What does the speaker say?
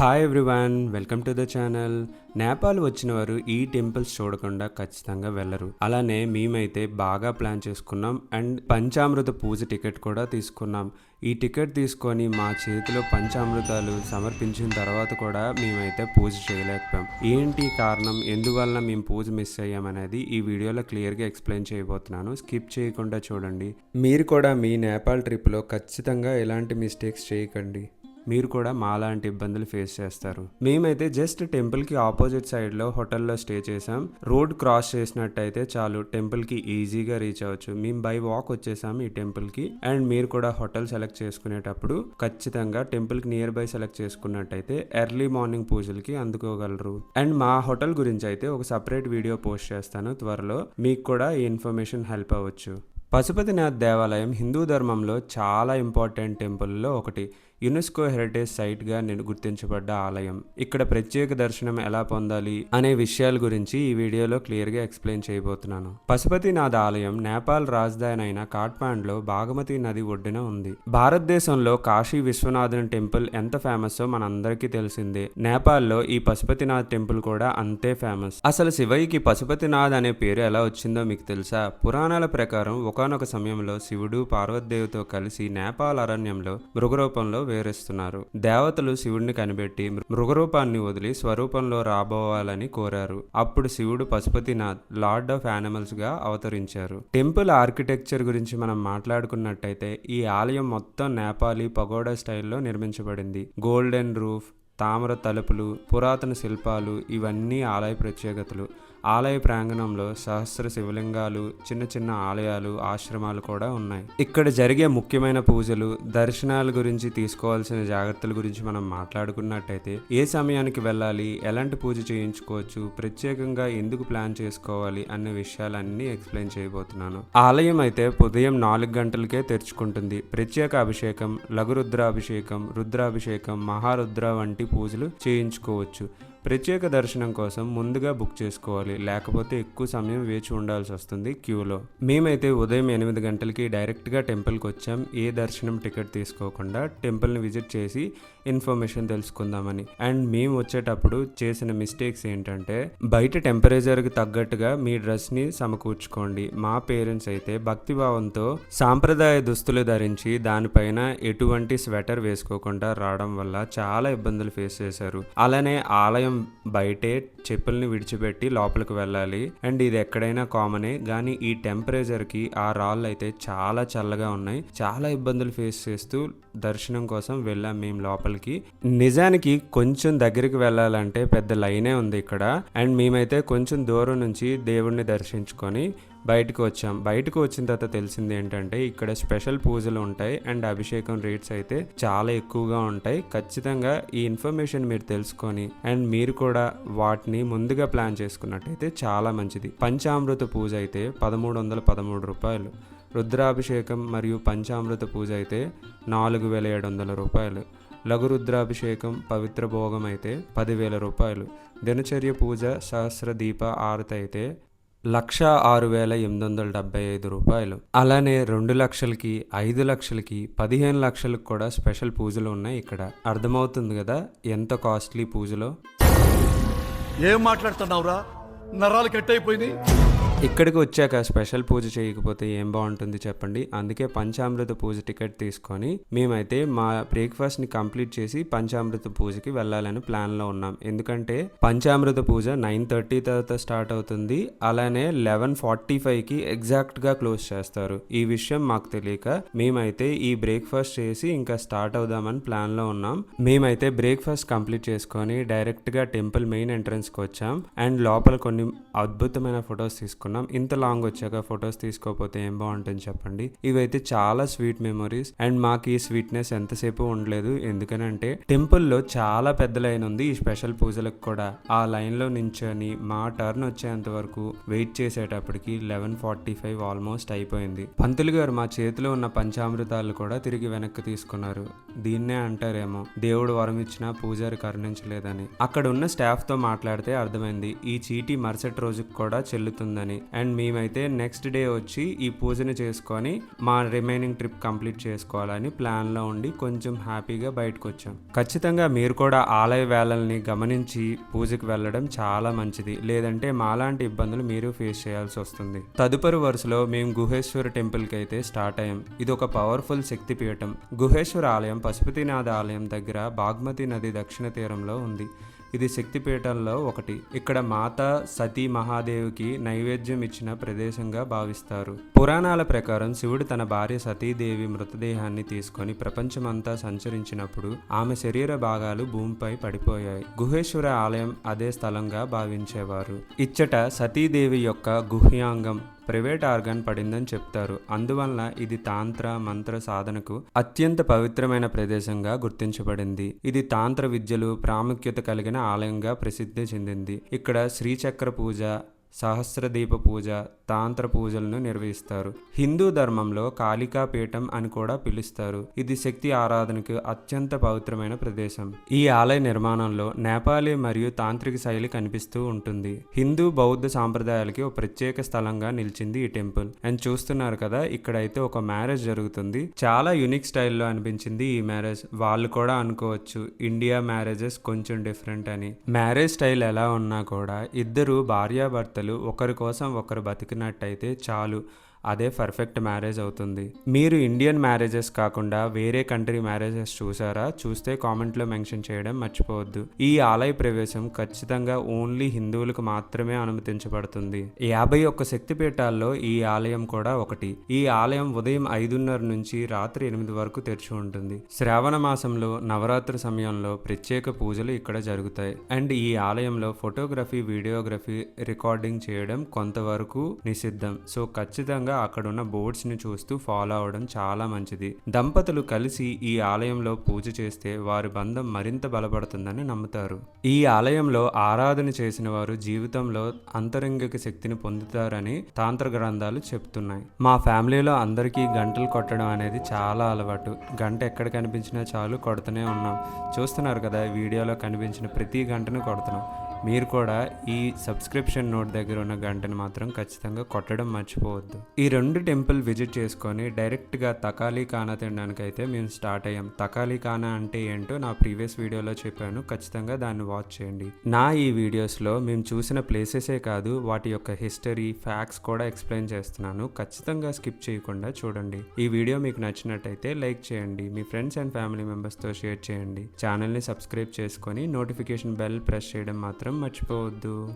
Hi everyone welcome to the channel Nepal వచ్చిన వారు ఈ టెంపుల్స్ చూడకుండా ఖచ్చితంగా వెళ్ళరు. అలానే మేమైతే బాగా ప్లాన్ చేసుకున్నాం అండ్ పంచామృత పూజ టికెట్ కూడా తీసుకున్నాం. ఈ టికెట్ తీసుకొని మా చేతిలో పంచామృతాలు సమర్పించిన తర్వాత కూడా మేమైతే పూజ చేయలేకపోయాం. ఏంటి కారణం? ఎందువలన మేము పూజ మిస్ అయ్యామనేది ఈ వీడియోలో క్లియర్గా ఎక్స్ప్లెయిన్ చేయబోతున్నాను. స్కిప్ చేయకుండా చూడండి. మీరు కూడా మీ నేపాల్ ట్రిప్లో ఖచ్చితంగా ఎలాంటి మిస్టేక్స్ చేయకండి. మీరు కూడా మాలాంటి ఇబ్బందులు ఫేస్ చేస్తారు. మేమైతే జస్ట్ టెంపుల్కి ఆపోజిట్ సైడ్లో హోటల్లో స్టే చేసాం రోడ్ క్రాస్ చేసినట్టయితే చాలు టెంపుల్కి ఈజీగా రీచ్ అవ్వచ్చు. మేము బై వాక్ వచ్చేసాం ఈ టెంపుల్కి అండ్ మీరు కూడా హోటల్ సెలెక్ట్ చేసుకునేటప్పుడు ఖచ్చితంగా టెంపుల్కి నియర్ బై సెలెక్ట్ చేసుకున్నట్టయితే ఎర్లీ మార్నింగ్ పూజలకి అందుకోగలరు. అండ్ మా హోటల్ గురించి అయితే ఒక సపరేట్ వీడియో పోస్ట్ చేస్తాను త్వరలో. మీకు కూడా ఈ ఇన్ఫర్మేషన్ హెల్ప్ అవ్వచ్చు. పశుపతినాథ్ దేవాలయం హిందూ ధర్మంలో చాలా ఇంపార్టెంట్ టెంపుల్లో ఒకటి. యునెస్కో హెరిటేజ్ సైట్గా నేను గుర్తించబడ్డ ఆలయం. ఇక్కడ ప్రత్యేక దర్శనం ఎలా పొందాలి అనే విషయాల గురించి ఈ వీడియోలో క్లియర్గా ఎక్స్ప్లెయిన్ చేయబోతున్నాను. పశుపతినాథ్ ఆలయం నేపాల్ రాజధాని అయిన కాట్మాండ్లో బాగమతి నది ఒడ్డున ఉంది. భారతదేశంలో కాశీ విశ్వనాథన్ టెంపుల్ ఎంత ఫేమస్ మనందరికీ తెలిసిందే. నేపాల్లో ఈ పశుపతినాథ్ టెంపుల్ కూడా అంతే ఫేమస్. అసలు శివయ్యకి పశుపతినాథ్ అనే పేరు ఎలా వచ్చిందో మీకు తెలుసా? పురాణాల ప్రకారం ఒకనొక సమయంలో శివుడు పార్వతీదేవితో కలిసి నేపాల్ అరణ్యంలో మృగరూపంలో వేరేస్తున్నారు. దేవతలు శివుడిని కనిపెట్టి మృ- మృగరూపాన్ని వదిలి స్వరూపంలో రాబోవాలని కోరారు. అప్పుడు శివుడు పశుపతినాథ్ లార్డ్ ఆఫ్ యానిమల్స్గా అవతరించారు. టెంపుల్ ఆర్కిటెక్చర్ గురించి మనం మాట్లాడుకున్నట్టయితే ఈ ఆలయం మొత్తం నేపాలీ పగోడా స్టైల్లో నిర్మించబడింది. గోల్డెన్ రూఫ్ తామర తలుపులు పురాతన శిల్పాలు ఇవన్నీ ఆలయ ప్రత్యేకతలు. ఆలయ ప్రాంగణంలో సహస్ర శివలింగాలు చిన్న చిన్న ఆలయాలు ఆశ్రమాలు కూడా ఉన్నాయి. ఇక్కడ జరిగే ముఖ్యమైన పూజలు దర్శనాల గురించి తీసుకోవాల్సిన జాగ్రత్తల గురించి మనం మాట్లాడుకున్నట్టయితే ఏ సమయానికి వెళ్ళాలి ఎలాంటి పూజ చేయించుకోవచ్చు ప్రత్యేకంగా ఎందుకు ప్లాన్ చేసుకోవాలి అనే విషయాలన్నీ ఎక్స్ప్లెయిన్ చేయబోతున్నాను. ఆలయం అయితే ఉదయం నాలుగు గంటలకే తెరుచుకుంటుంది. ప్రత్యేక అభిషేకం లఘురుద్రాభిషేకం రుద్రాభిషేకం మహారుద్ర వంటి పూజలు చేయించుకోవచ్చు. ప్రత్యేక దర్శనం కోసం ముందుగా బుక్ చేసుకోవాలి. లేకపోతే ఎక్కువ సమయం వేచి ఉండాల్సి వస్తుంది క్యూలో. మేమైతే ఉదయం ఎనిమిది గంటలకి డైరెక్ట్గా టెంపుల్కి వచ్చాం. ఏ దర్శనం టికెట్ తీసుకోకుండా టెంపుల్ని విజిట్ చేసి ఇన్ఫర్మేషన్ తెలుసుకుందామని. అండ్ మేము వచ్చేటప్పుడు చేసిన మిస్టేక్స్ ఏంటంటే బయట టెంపరేచర్కి తగ్గట్టుగా మీ డ్రెస్ని సమకూర్చుకోండి. మా పేరెంట్స్ అయితే భక్తిభావంతో సాంప్రదాయ దుస్తులు ధరించి దానిపైన ఎటువంటి స్వెటర్ వేసుకోకుండా రావడం వల్ల చాలా ఇబ్బందులు ఫేస్ చేశారు. అలానే ఆలయం బయటే చెప్పుల్ని విడిచిపెట్టి లోపలికి వెళ్ళాలి. అండ్ ఇది ఎక్కడైనా కామనే కానీ ఈ టెంపరేచర్కి ఆ రాళ్ళు అయితే చాలా చల్లగా ఉన్నాయి. చాలా ఇబ్బందులు ఫేస్ చేస్తూ దర్శనం కోసం వెళ్ళాం మేము లోపలికి. నిజానికి కొంచెం దగ్గరికి వెళ్ళాలంటే పెద్ద లైనే ఉంది ఇక్కడ. అండ్ మేమైతే కొంచెం దూరం నుంచి దేవుణ్ణి దర్శించుకొని బయటకు వచ్చాం. బయటకు వచ్చిన తర్వాత తెలిసింది ఏంటంటే ఇక్కడ స్పెషల్ పూజలు ఉంటాయి అండ్ అభిషేకం రేట్స్ అయితే చాలా ఎక్కువగా ఉంటాయి. ఖచ్చితంగా ఈ ఇన్ఫర్మేషన్ మీరు తెలుసుకొని అండ్ మీరు కూడా వాటిని ముందుగా ప్లాన్ చేసుకున్నట్టయితే చాలా మంచిది. పంచామృత పూజ అయితే పదమూడు వందల పదమూడు రూపాయలు. రుద్రాభిషేకం మరియు పంచామృత పూజ అయితే నాలుగు వేల ఏడు వందల రూపాయలు. లఘు రుద్రాభిషేకం పవిత్ర భోగం అయితే పదివేల రూపాయలు. దినచర్య పూజ సహస్ర దీప ఆరతి అయితే లక్ష ఆరు వేల ఎనిమిది వందల డెబ్బై ఐదు రూపాయలు. అలానే రెండు లక్షలకి ఐదు లక్షలకి పదిహేను లక్షలకు కూడా స్పెషల్ పూజలు ఉన్నాయి ఇక్కడ. అర్థమవుతుంది కదా ఎంత కాస్ట్లీ పూజలో? ఏం మాట్లాడుతున్నావురా? నరాలు కట్ అయిపోయింది ఇక్కడికి వచ్చాక స్పెషల్ పూజ చేయకపోతే ఏం బాగుంటుంది చెప్పండి. అందుకే పంచామృత పూజ టికెట్ తీసుకొని మేమైతే మా బ్రేక్ఫాస్ట్ని కంప్లీట్ చేసి పంచామృత పూజకి వెళ్ళాలని ప్లాన్లో ఉన్నాం. ఎందుకంటే పంచామృత పూజ నైన్ థర్టీ తర్వాత స్టార్ట్ అవుతుంది. అలానే లెవెన్ ఫార్టీ ఫైవ్కి ఎగ్జాక్ట్గా క్లోజ్ చేస్తారు. ఈ విషయం మాకు తెలియక మేమైతే ఈ బ్రేక్ఫాస్ట్ చేసి ఇంకా స్టార్ట్ అవుదామని ప్లాన్లో ఉన్నాం. మేమైతే బ్రేక్ఫాస్ట్ కంప్లీట్ చేసుకొని డైరెక్ట్గా టెంపుల్ మెయిన్ ఎంట్రన్స్కి వచ్చాం. అండ్ లోపల కొన్ని అద్భుతమైన ఫొటోస్ తీసుకున్నాం. ఇంత లాంగ్ వచ్చాక ఫొటోస్ తీసుకోకపోతే ఏం బాగుంటుంది చెప్పండి. ఇవైతే చాలా స్వీట్ మెమరీస్ అండ్ మాకు ఈ స్వీట్నెస్ ఎంతసేపు ఉండలేదు. ఎందుకనంటే టెంపుల్లో చాలా పెద్ద లైన్ ఉంది ఈ స్పెషల్ పూజలకు కూడా. ఆ లైన్లో నించొని మా టర్న్ వచ్చేంత వరకు వెయిట్ చేసేటప్పటికి లెవెన్ ఫార్టీ ఫైవ్ ఆల్మోస్ట్ అయిపోయింది. పంతులు గారు మా చేతిలో ఉన్న పంచామృతాలు కూడా తిరిగి వెనక్కి తీసుకున్నారు. దీన్నే అంటారేమో దేవుడు వరం ఇచ్చినా పూజారి కరుణించలేదని. అక్కడ ఉన్న స్టాఫ్తో మాట్లాడితే అర్థమైంది ఈ చీటీ మరుసటి రోజుకి కూడా చెల్లుతుందని. అండ్ మేమైతే నెక్స్ట్ డే వచ్చి ఈ పూజను చేసుకొని మా రిమైనింగ్ ట్రిప్ కంప్లీట్ చేసుకోవాలని ప్లాన్లో ఉండి కొంచెం హ్యాపీగా బయటకు వచ్చాం. ఖచ్చితంగా మీరు కూడా ఆలయ వేళల్ని గమనించి పూజకు వెళ్ళడం చాలా మంచిది. లేదంటే మాలాంటి ఇబ్బందులు మీరు ఫేస్ చేయాల్సి వస్తుంది. తదుపరి వరుసలో మేము గుహేశ్వర టెంపుల్కి అయితే స్టార్ట్ అయ్యాం. ఇది ఒక పవర్ఫుల్ శక్తిపీఠం. గుహేశ్వర ఆలయం పశుపతినాథ ఆలయం దగ్గర బాగ్మతి నది దక్షిణ తీరంలో ఉంది. ఇది శక్తిపీఠంలో ఒకటి. ఇక్కడ మాత సతీ మహాదేవికి నైవేద్యం ఇచ్చిన ప్రదేశంగా భావిస్తారు. పురాణాల ప్రకారం శివుడు తన భార్య సతీదేవి మృతదేహాన్ని తీసుకొని ప్రపంచమంతా సంచరించినప్పుడు ఆమె శరీర భాగాలు భూమిపై పడిపోయాయి. గుహేశ్వర ఆలయం అదే స్థలంగా భావించేవారు. ఇచ్చట సతీదేవి యొక్క గుహ్యాంగం ప్రైవేట్ ఆర్గాన్ పడిందని చెప్తారు. అందువల్ల ఇది తాంత్ర మంత్ర సాధనకు అత్యంత పవిత్రమైన ప్రదేశంగా గుర్తించబడింది. ఇది తాంత్ర విద్యలు ప్రాముఖ్యత కలిగిన ఆలయంగా ప్రసిద్ధి చెందింది. ఇక్కడ శ్రీచక్ర పూజ సహస్రదీప పూజ తాంత్ర పూజలను నిర్వహిస్తారు. హిందూ ధర్మంలో కాళికా పీఠం అని కూడా పిలుస్తారు. ఇది శక్తి ఆరాధనకు అత్యంత పవిత్రమైన ప్రదేశం. ఈ ఆలయ నిర్మాణంలో నేపాలీ మరియు తాంత్రిక శైలి కనిపిస్తూ ఉంటుంది. హిందూ బౌద్ధ సాంప్రదాయాలకి ఒక ప్రత్యేక స్థలంగా నిలిచింది ఈ టెంపుల్. అండ్ చూస్తున్నారు కదా ఇక్కడైతే ఒక మ్యారేజ్ జరుగుతుంది. చాలా యునిక్ స్టైల్లో అనిపించింది ఈ మ్యారేజ్. వాళ్ళు కూడా అనుకోవచ్చు ఇండియా మ్యారేజెస్ కొంచెం డిఫరెంట్ అని. మ్యారేజ్ స్టైల్ ఎలా ఉన్నా కూడా ఇద్దరు భార్యాభర్త భార్యాభర్తలు ఒకరి కోసం ఒకరు బతికినట్టయితే చాలు. అదే పర్ఫెక్ట్ మ్యారేజ్ అవుతుంది. మీరు ఇండియన్ మ్యారేజెస్ కాకుండా వేరే కంట్రీ మ్యారేజెస్ చూసారా? చూస్తే కామెంట్లో మెన్షన్ చేయడం మర్చిపోవద్దు. ఈ ఆలయ ప్రవేశం ఖచ్చితంగా ఓన్లీ హిందువులకు మాత్రమే అనుమతించబడుతుంది. యాభై ఒక్క శక్తిపీఠాల్లో ఈ ఆలయం కూడా ఒకటి. ఈ ఆలయం ఉదయం ఐదున్నర నుంచి రాత్రి ఎనిమిది వరకు తెరిచి ఉంటుంది. శ్రావణ మాసంలో నవరాత్రి సమయంలో ప్రత్యేక పూజలు ఇక్కడ జరుగుతాయి. అండ్ ఈ ఆలయంలో ఫోటోగ్రఫీ వీడియోగ్రఫీ రికార్డింగ్ చేయడం కొంతవరకు నిషిద్ధం. సో ఖచ్చితంగా అక్కడ అక్కడున్న బోర్డ్స్ని చూస్తూ ఫాలో అవడం చాలా మంచిది. దంపతులు కలిసి ఈ ఆలయంలో పూజ చేస్తే వారి బంధం మరింత బలపడుతుందని నమ్ముతారు. ఈ ఆలయంలో ఆరాధన చేసిన వారు జీవితంలో అంతరంగిక శక్తిని పొందుతారని తాంత్ర గ్రంథాలు చెప్తున్నాయి. మా ఫ్యామిలీలో అందరికీ గంటలు కొట్టడం అనేది చాలా అలవాటు. గంట ఎక్కడ కనిపించినా చాలు కొడుతూనే ఉన్నాం. చూస్తున్నారు కదా వీడియోలో కనిపించిన ప్రతి గంటను కొడుతున్నాం. మీరు కూడా ఈ సబ్స్క్రిప్షన్ నోట్ దగ్గర ఉన్న గంటను మాత్రం ఖచ్చితంగా కొట్టడం మర్చిపోవద్దు. ఈ రెండు టెంపుల్ విజిట్ చేసుకొని డైరెక్ట్గా తకాలీ ఖానా తినడానికి అయితే మేము స్టార్ట్ అయ్యాం. తకాలీ ఖానా అంటే ఏంటో నా ప్రీవియస్ వీడియోలో చెప్పాను. ఖచ్చితంగా దాన్ని వాచ్ చేయండి. నా ఈ వీడియోస్లో మేము చూసిన ప్లేసెసే కాదు వాటి యొక్క హిస్టరీ ఫ్యాక్ట్స్ కూడా ఎక్స్ప్లెయిన్ చేస్తున్నాను. ఖచ్చితంగా స్కిప్ చేయకుండా చూడండి. ఈ వీడియో మీకు నచ్చినట్టయితే లైక్ చేయండి. మీ ఫ్రెండ్స్ అండ్ ఫ్యామిలీ మెంబర్స్తో షేర్ చేయండి. ఛానల్ని సబ్స్క్రైబ్ చేసుకొని నోటిఫికేషన్ బెల్ ప్రెస్ చేయడం మాత్రం మర్చిపోవద్దు